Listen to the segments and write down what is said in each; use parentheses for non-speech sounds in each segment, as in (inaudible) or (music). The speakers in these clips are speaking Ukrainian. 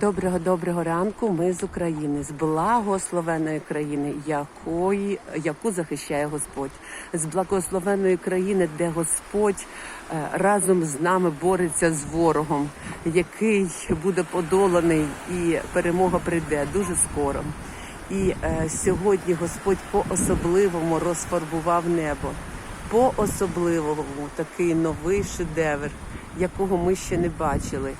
Доброго доброго ранку. Ми з України, з благословеної країни, якої яку захищає Господь, з благословеної країни, де Господь е, разом з нами бореться з ворогом, який буде подоланий, і перемога прийде дуже скоро. І е, сьогодні Господь по особливому розфарбував небо. По особливому такий новий шедевр, якого ми ще не бачили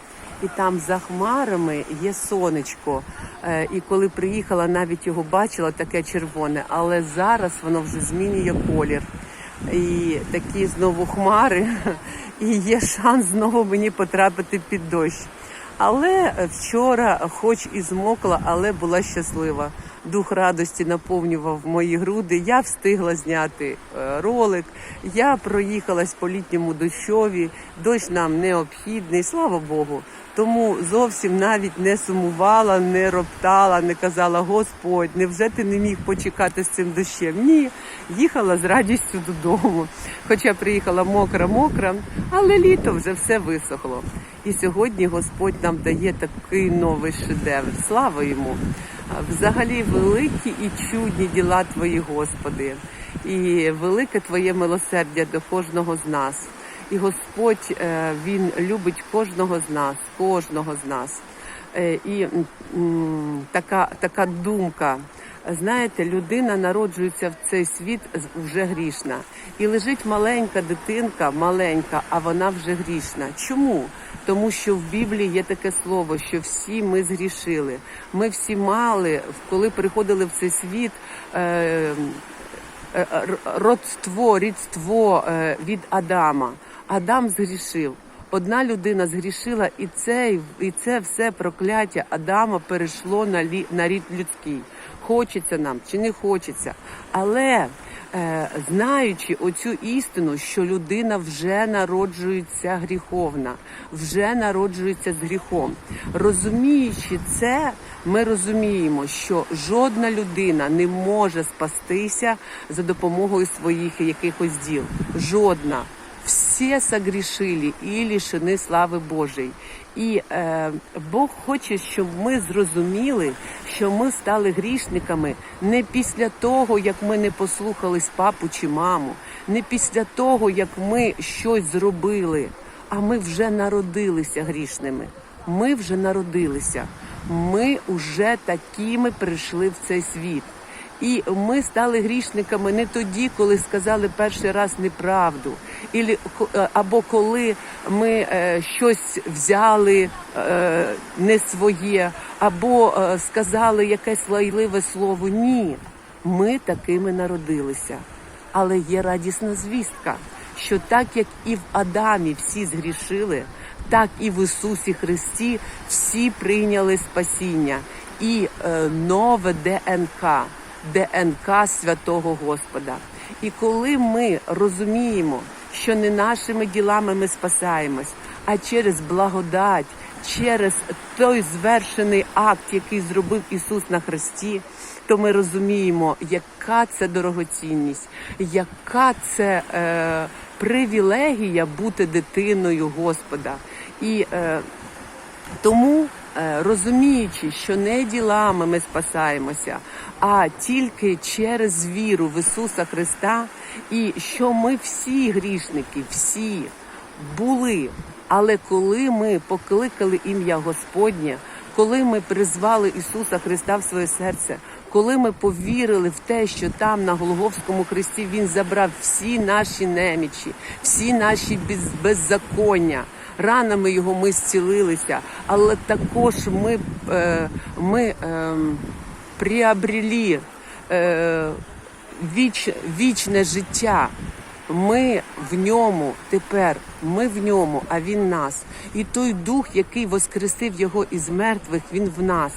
і там за хмарами є сонечко. Е, І коли приїхала, навіть його бачила таке червоне, але зараз воно вже змінює колір. І такі знову хмари, і є шанс знову мені потрапити під дощ. Але вчора, хоч і змокла, але була щаслива. Дух радості наповнював мої груди. Я встигла зняти е, ролик. Я проїхалась по літньому дощові. Дощ нам необхідний, слава Богу. Тому зовсім навіть не сумувала, не роптала, не казала Господь, невже ти не міг почекати з цим дощем? Ні, їхала з радістю додому. Хоча приїхала мокра-мокра, але літо вже все висохло. І сьогодні Господь нам дає такий новий шедевр. Слава йому! Взагалі великі і чудні діла Твої, Господи, і велике Твоє милосердя до кожного з нас. І Господь е, Він любить кожного з нас, кожного з нас. Е, І така, така думка. Знаєте, людина народжується в цей світ вже грішна. І лежить маленька дитинка, маленька, а вона вже грішна. Чому? Тому що в Біблії є таке слово, що всі ми згрішили. Ми всі мали, коли приходили в цей світ. Е, е, родство, рідство від Адама. Адам згрішив. Одна людина згрішила, і це, і це все прокляття Адама перейшло на, лі, на рід людський. Хочеться нам чи не хочеться. Але е, знаючи оцю істину, що людина вже народжується гріховна, вже народжується з гріхом. Розуміючи це, ми розуміємо, що жодна людина не може спастися за допомогою своїх якихось діл. Жодна. Всі согрішили і лишені слави Божої. І е, Бог хоче, щоб ми зрозуміли, що ми стали грішниками не після того, як ми не послухались папу чи маму, не після того, як ми щось зробили, а ми вже народилися грішними. Ми вже народилися. Ми вже такими прийшли в цей світ. І ми стали грішниками не тоді, коли сказали перший раз неправду, е, або коли ми е, щось взяли е, не своє, або сказали якесь лайливе слово. Ні, ми такими народилися. Але є радісна звістка, що так як і в Адамі всі згрішили, так і в Ісусі Христі всі прийняли спасіння і нове ДНК. ДНК святого Господа. І коли ми розуміємо, що не нашими ділами ми спасаємось, а через благодать, через той звершений акт, який зробив Ісус на Христі, то ми розуміємо, яка це дорогоцінність, яка це е, привілегія бути дитиною Господа. І е, тому, розуміючи, що не ділами ми спасаємося, а тільки через віру в Ісуса Христа, і що ми всі грішники, всі були. Але коли ми покликали ім'я Господнє, коли ми призвали Ісуса Христа в своє серце, коли ми повірили в те, що там на Голговському хресті Він забрав всі наші немічі, всі наші без- беззаконня, ранами його ми зцілилися, але також ми, е, ми е, приобрели е, віч, вічне життя. Ми в ньому тепер, ми в ньому, а він нас. І той дух, який воскресив його із мертвих, він в нас.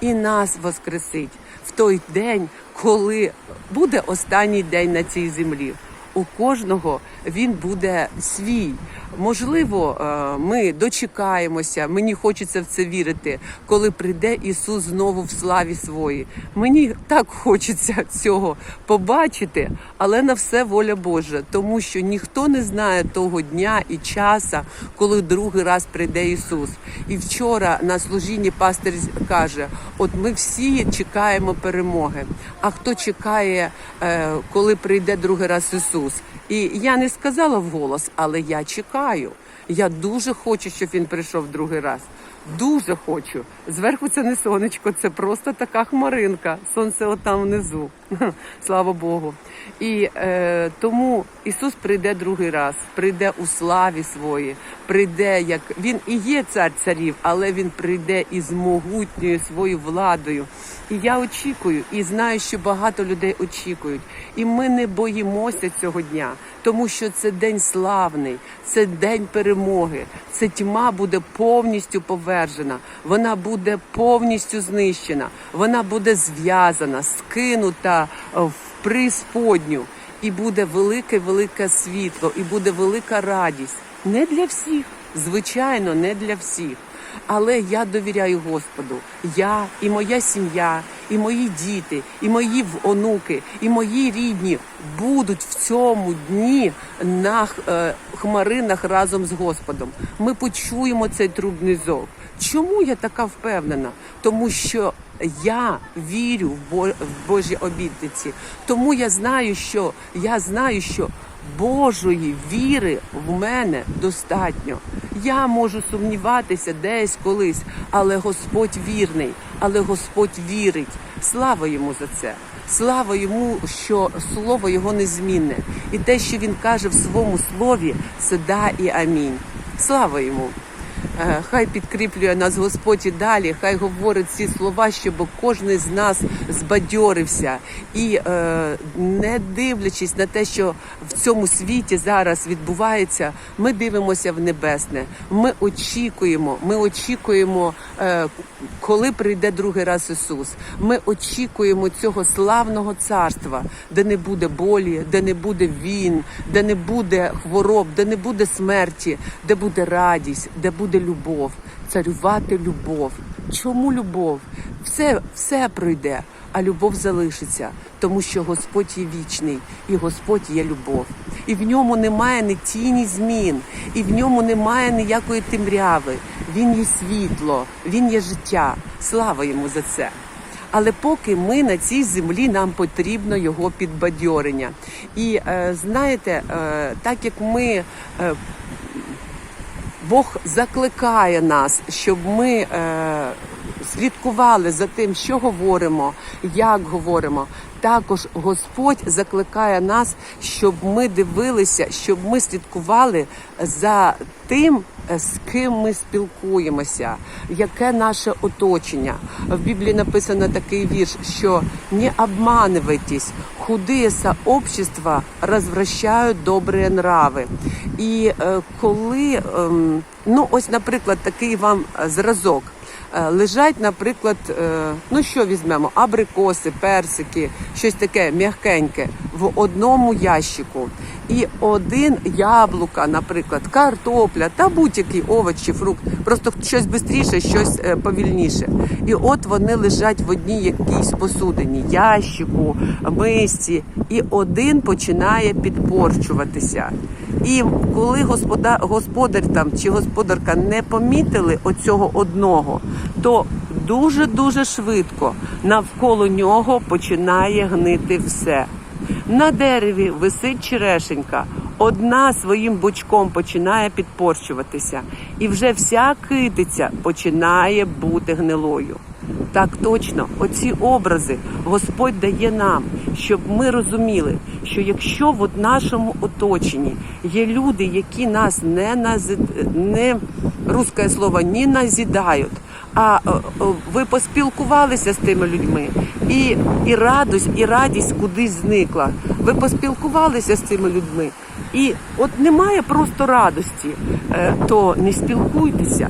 І нас воскресить в той день, коли буде останній день на цій землі. У кожного він буде свій. Можливо, е, ми дочекаємося. Мені хочеться в це вірити, коли прийде Ісус знову в славі своїй. Мені так хочеться цього побачити, але на все воля Божа, тому що ніхто не знає того дня і часа, коли другий раз прийде Ісус. І вчора на служінні пастир каже: от ми всі чекаємо перемоги. А хто чекає, е, коли прийде другий раз Ісус? І я не сказала вголос, але я чекаю. Я дуже хочу, щоб він прийшов другий раз. Дуже хочу. Зверху це не сонечко, це просто така хмаринка. Сонце отам внизу. (laughs) Слава Богу. І е, тому Ісус прийде другий раз, прийде у славі своїй, прийде як він і є цар царів, але він прийде із могутньою своєю владою. І я очікую, і знаю, що багато людей очікують. І ми не боїмося цього дня, тому що це день славний, це день перемоги. Це тьма буде повністю повержена, вона буде повністю знищена, вона буде зв'язана, скинута е, в присподню. І буде велике, велике світло, і буде велика радість. Не для всіх, звичайно, не для всіх. Але я довіряю Господу. Я і моя сім'я, і мої діти, і мої онуки, і мої рідні будуть в цьому дні на е, хмаринах разом з Господом. Ми почуємо цей трубний зов. Чому я така впевнена? Тому що я вірю в Божі обітниці. Тому я знаю, що я знаю, що Божої віри в мене достатньо. Я можу сумніватися десь колись, але Господь вірний, але Господь вірить. Слава йому за це. Слава йому, що слово його незмінне. І те, що він каже в своєму слові, це да і амінь. Слава йому. Е, Хай підкріплює нас Господь і далі, хай говорить ці слова, щоб кожен з нас збадьорився і е, не дивлячись на те, що в цьому світі зараз відбувається, ми дивимося в небесне. Ми очікуємо, ми очікуємо, е, коли прийде другий раз Ісус. Ми очікуємо цього славного царства, де не буде болі, де не буде війн, де не буде хвороб, де не буде смерті, де буде радість, де буде любов, царювати любов. Чому любов? Все, все пройде, а любов залишиться, тому що Господь є вічний, і Господь є любов. І в ньому немає ні тіні змін, і в ньому немає ніякої темряви. Він є світло, він є життя. Слава йому за це. Але поки ми на цій землі, нам потрібно його підбадьорення. І е, знаєте, е, так як ми. Е, Бог закликає нас, щоб ми е, слідкували за тим, що говоримо, як говоримо. Також Господь закликає нас, щоб ми дивилися, щоб ми слідкували за тим, е, з ким ми спілкуємося, яке наше оточення. В Біблії написано такий вірш, що не обманывайтесь, худые сообщества развращают добрые нрави. І е, коли, ем, ну ось, наприклад, такий вам е, зразок. Е, Лежать, наприклад, е, ну що візьмемо, абрикоси, персики, щось таке м'якеньке в одному ящику. І один яблука, наприклад, картопля та будь-який овоч чи фрукт, просто щось швидше, щось е, повільніше. І от вони лежать в одній якійсь посудині, ящику, мисці, і один починає підпорчуватися. І коли господар, господар там чи господарка не помітили оцього одного, то дуже дуже швидко навколо нього починає гнити все. На дереві висить черешенька. Одна своїм бочком починає підпорчуватися, і вже вся китиця починає бути гнилою. Так точно, оці образи Господь дає нам, щоб ми розуміли, що якщо в нашому оточенні є люди, які нас не назид... не русське слово не назідають, а ви поспілкувалися з тими людьми, і, і радость, і радість кудись зникла. Ви поспілкувалися з цими людьми, і от немає просто радості, е, то не спілкуйтеся.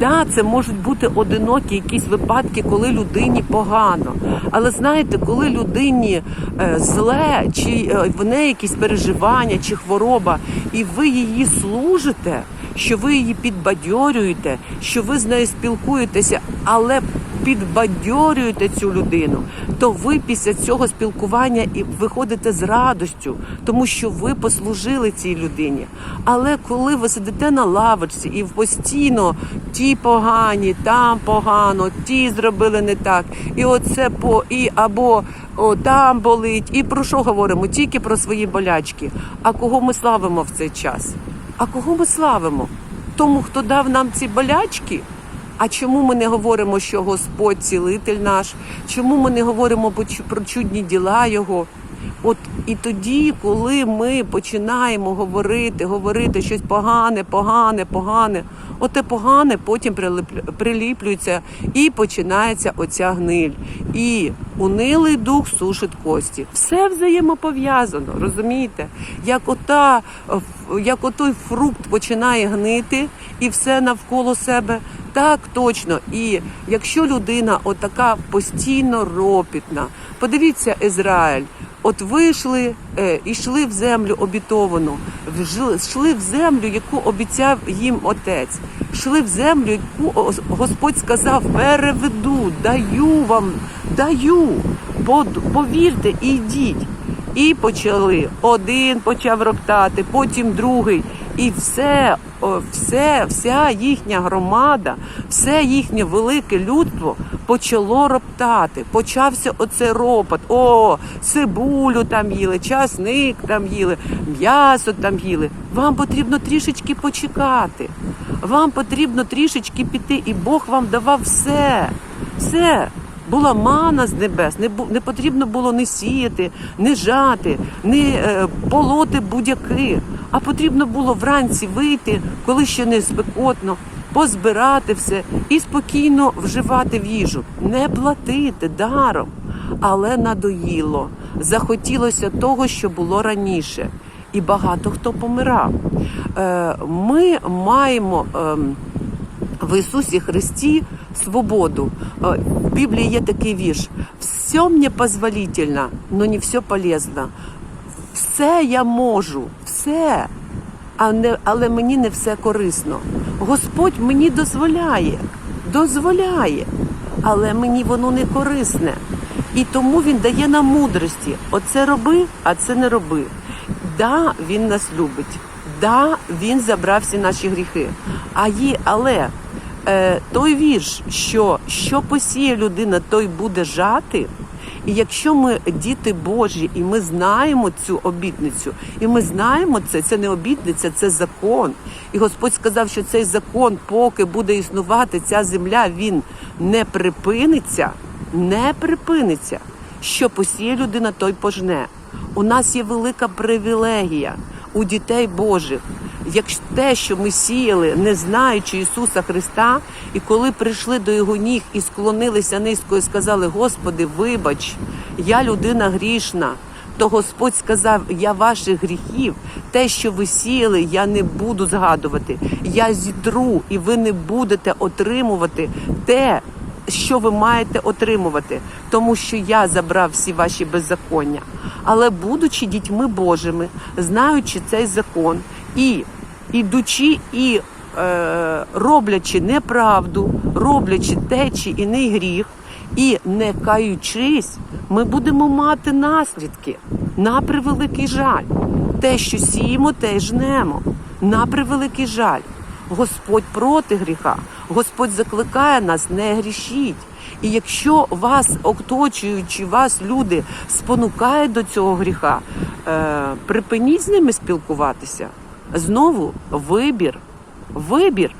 Да, це можуть бути одинокі якісь випадки, коли людині погано. Але знаєте, коли людині е, зле, чи е, в неї якісь переживання, чи хвороба, і ви її служите, що ви її підбадьорюєте, що ви з нею спілкуєтеся, але підбадьорюєте цю людину, то ви після цього спілкування і виходите з радостю, тому що ви послужили цій людині. Але коли ви сидите на лавочці і постійно ті погані, там погано, ті зробили не так, і оце по і або о, там болить, і про що говоримо? Тільки про свої болячки. А кого ми славимо в цей час? А кого ми славимо? Тому, хто дав нам ці болячки? А чому ми не говоримо, що Господь цілитель наш? Чому ми не говоримо про чудні діла Його? От і тоді, коли ми починаємо говорити, говорити щось погане, погане, погане, оте погане потім приліплюється і починається оця гниль. І унилий дух сушить кості. Все взаємопов'язано, розумієте? Як ота, як отой фрукт починає гнити і все навколо себе. Так, точно. І якщо людина отака постійно ропітна, подивіться Ізраїль. От вийшли, е, йшли в землю обітовану, йшли в землю, яку обіцяв їм отець. Йшли в землю, яку Господь сказав: переведу, даю вам, даю, повірте і йдіть. І почали. Один почав роптати, потім другий. І все, все, вся їхня громада, все їхнє велике людство почало роптати. Почався оцей ропот. О, цибулю там їли, часник там їли, м'ясо там їли. Вам потрібно трішечки почекати. Вам потрібно трішечки піти, і Бог вам давав все. Все була мана з небес, не, не потрібно було не сіяти, не жати, не е, полоти будь-яки. А потрібно було вранці вийти, коли ще не спекотно, позбирати все і спокійно вживати в їжу, не платити даром. Але надоїло, захотілося того, що було раніше, і багато хто помирав. Е, ми маємо. ем, в Ісусі Христі свободу. Е, В Біблії є такий вірш: все мені позволительно, но не все полезно. Все я можу, все, а не, але мені не все корисно. Господь мені дозволяє, дозволяє, але мені воно не корисне. І тому він дає нам мудрості. Оце роби, а це не роби. Да, він нас любить. Да, він забрав всі наші гріхи. А є, але е, той вірш, що що посіє людина, той буде жати. І якщо ми діти Божі, і ми знаємо цю обітницю, і ми знаємо це, це не обітниця, це закон. І Господь сказав, що цей закон, поки буде існувати, ця земля він не припиниться, не припиниться. Що посіє людина, той пожне. У нас є велика привілегія у дітей Божих. Якщо те, що ми сіяли, не знаючи Ісуса Христа, і коли прийшли до Його ніг і склонилися низько і сказали: Господи, вибач, я людина грішна. То Господь сказав: Я ваших гріхів, те, що ви сіяли, я не буду згадувати. Я зітру, і ви не будете отримувати те, що ви маєте отримувати, тому що я забрав всі ваші беззаконня. Але будучи дітьми Божими, знаючи цей закон і ідучи і е, роблячи неправду, роблячи те чи іний гріх, і не каючись, ми будемо мати наслідки на превеликий жаль. Те, що сіємо, те жнемо. На превеликий жаль. Господь проти гріха. Господь закликає нас, не грішіть. І якщо вас, оточуючи вас, люди спонукають до цього гріха, е, припиніть з ними спілкуватися. Знову вибір. Вибір,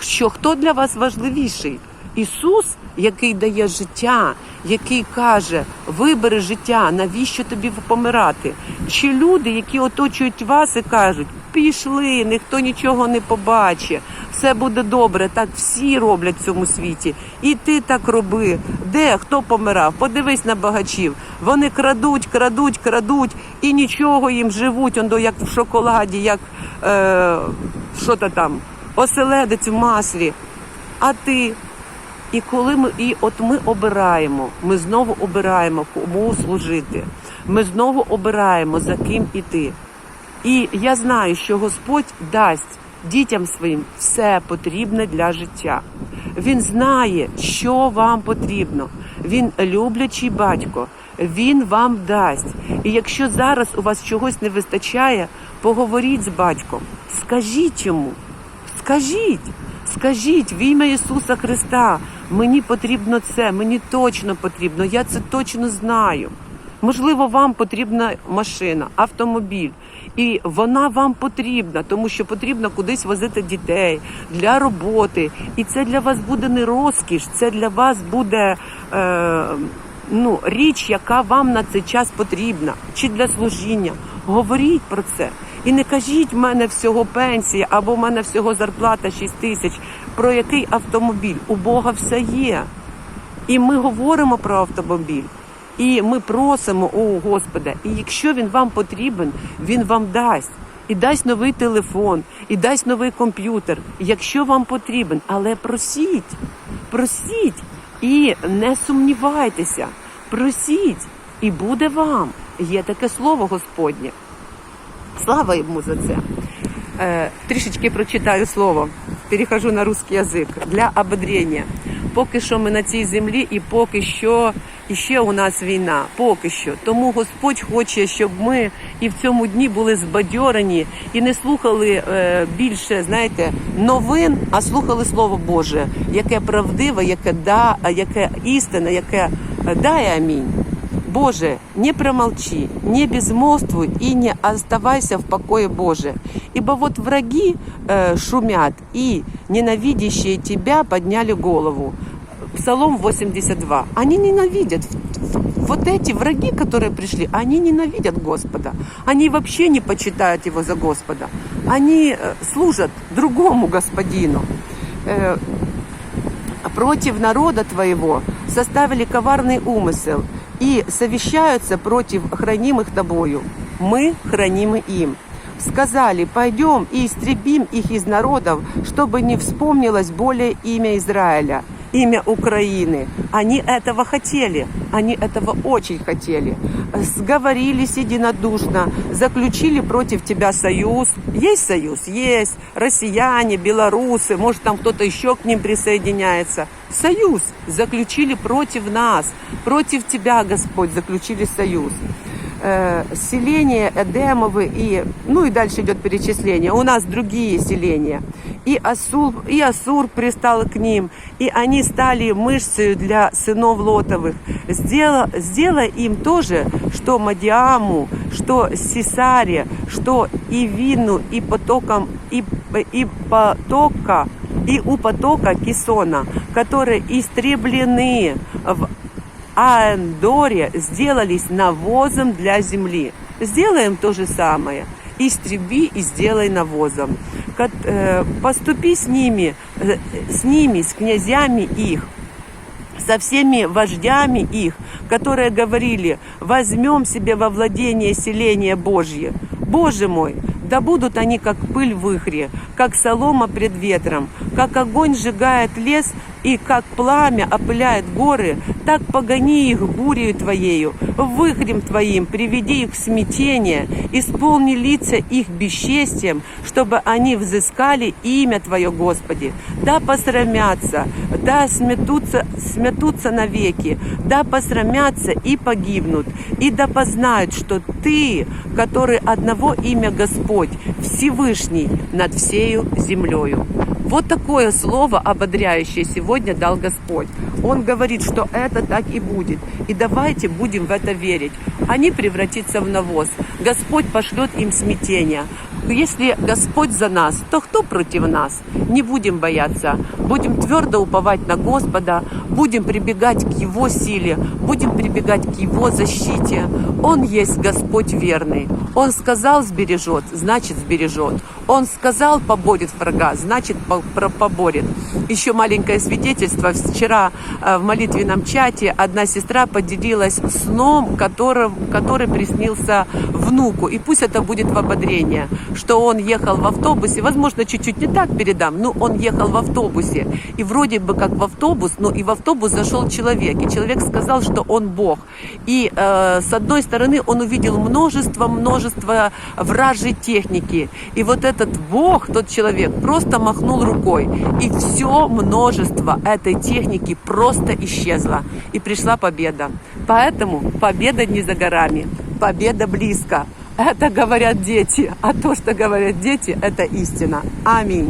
що хто для вас важливіший? Ісус, який дає життя, який каже: вибери життя, навіщо тобі помирати? Чи люди, які оточують вас і кажуть, пішли, ніхто нічого не побачить, все буде добре. Так всі роблять в цьому світі. І ти так роби. Де хто помирав? Подивись на багачів. Вони крадуть, крадуть, крадуть, і нічого їм живуть. Он як в шоколаді, як е, що то там, оселедець в маслі. а ти. І коли ми і от ми обираємо, ми знову обираємо кому служити. Ми знову обираємо за ким іти. І я знаю, що Господь дасть дітям своїм все потрібне для життя. Він знає, що вам потрібно. Він люблячий батько. Він вам дасть. І якщо зараз у вас чогось не вистачає, поговоріть з батьком, скажіть йому, скажіть, скажіть в ім'я Ісуса Христа, мені потрібно це, мені точно потрібно, я це точно знаю. Можливо, вам потрібна машина, автомобіль, і вона вам потрібна, тому що потрібно кудись возити дітей для роботи. І це для вас буде не розкіш, це для вас буде е, ну, річ, яка вам на цей час потрібна, чи для служіння. Говоріть про це. І не кажіть в мене всього пенсія або в мене всього зарплата 6 тисяч. Про який автомобіль? У Бога все є. І ми говоримо про автомобіль. І ми просимо, о Господи, і якщо він вам потрібен, він вам дасть. І дасть новий телефон, і дасть новий комп'ютер, якщо вам потрібен. Але просіть, просіть і не сумнівайтеся, просіть, і буде вам. Є таке слово Господнє. Слава йому за це. Е, трішечки прочитаю слово. Перехожу на русский язик для ободрення. Поки що ми на цій землі, і поки що іще у нас війна. Поки що. Тому Господь хоче, щоб ми і в цьому дні були збадьорені і не слухали е, більше, знаєте, новин, а слухали Слово Боже, яке правдиве, яке да, яке істинне, яке е, да і амінь. Боже, не промолчи, не безмолвствуй и не оставайся в покое Боже. Ибо вот враги э, шумят, и ненавидящие тебя подняли голову. Псалом 82. Они ненавидят. Вот эти враги, которые пришли, они ненавидят Господа. Они вообще не почитают Его за Господа. Они э, служат другому Господину. Э, против народа твоего составили коварный умысел и совещаются против хранимых тобою. Мы хранимы им. Сказали, пойдем и истребим их из народов, чтобы не вспомнилось более имя Израиля, имя Украины. Они этого хотели, они этого очень хотели. Сговорились единодушно, заключили против тебя союз. Есть союз? Есть. Россияне, белорусы, может там кто-то еще к ним присоединяется. Союз заключили против нас, против тебя, Господь, заключили союз э, селения Эдемовы и, ну и дальше идет перечисление. У нас другие селения. И Асур, и Асур пристал к ним, и они стали мышцей для сынов Лотовых. Сделай, сделай им тоже, что Мадиаму, что Сисаре, что и Вину, и потокам, и, и потока, и у потока Кисона, которые истреблены в Аэндоре сделались навозом для земли. Сделаем то же самое. Истреби и сделай навозом. Кот- э, Поступи с ними, э, с ними, с князьями их, со всеми вождями их, которые говорили, возьмем себе во владение селение Божье. Боже мой, да будут они как пыль в выхре, как солома пред ветром, как огонь сжигает лес и как пламя опыляет горы, так погони их бурею Твоею, выхрем Твоим приведи их в смятение, исполни лица их бесчестием, чтобы они взыскали имя Твое, Господи. Да посрамятся, да сметутся, сметутся навеки, да посрамятся и погибнут, и да познают, что Ты, который одного имя Господь, Всевышний над всею землею. Вот такое слово ободряющее сегодня дал Господь. Он говорит, что это так и будет. И давайте будем в это верить. Они превратятся в навоз. Господь пошлет им смятение. Если Господь за нас, то кто против нас? Не будем бояться. Будем твердо уповать на Господа, будем прибегать к Его силе, будем прибегать к Его защите. Он есть Господь верный. Он сказал сбережет, значит сбережет. Он сказал, поборет врага, значит, поборет. Еще маленькое свидетельство. Вчера э, в молитвенном чате одна сестра поделилась сном, которым, который приснился внуку. И пусть это будет в ободрение, что он ехал в автобусе, возможно, чуть-чуть не так передам, но он ехал в автобусе. И вроде бы как в автобус, но и в автобус зашел человек. И человек сказал, что он Бог. И э, с одной стороны он увидел множество, множество вражьей техники. И вот этот Бог, тот человек, просто махнул рукой. И все множество этой техники просто исчезло. И пришла победа. Поэтому победа не за горами. Победа близко. Это говорят дети. А то, что говорят дети, это истина. Аминь.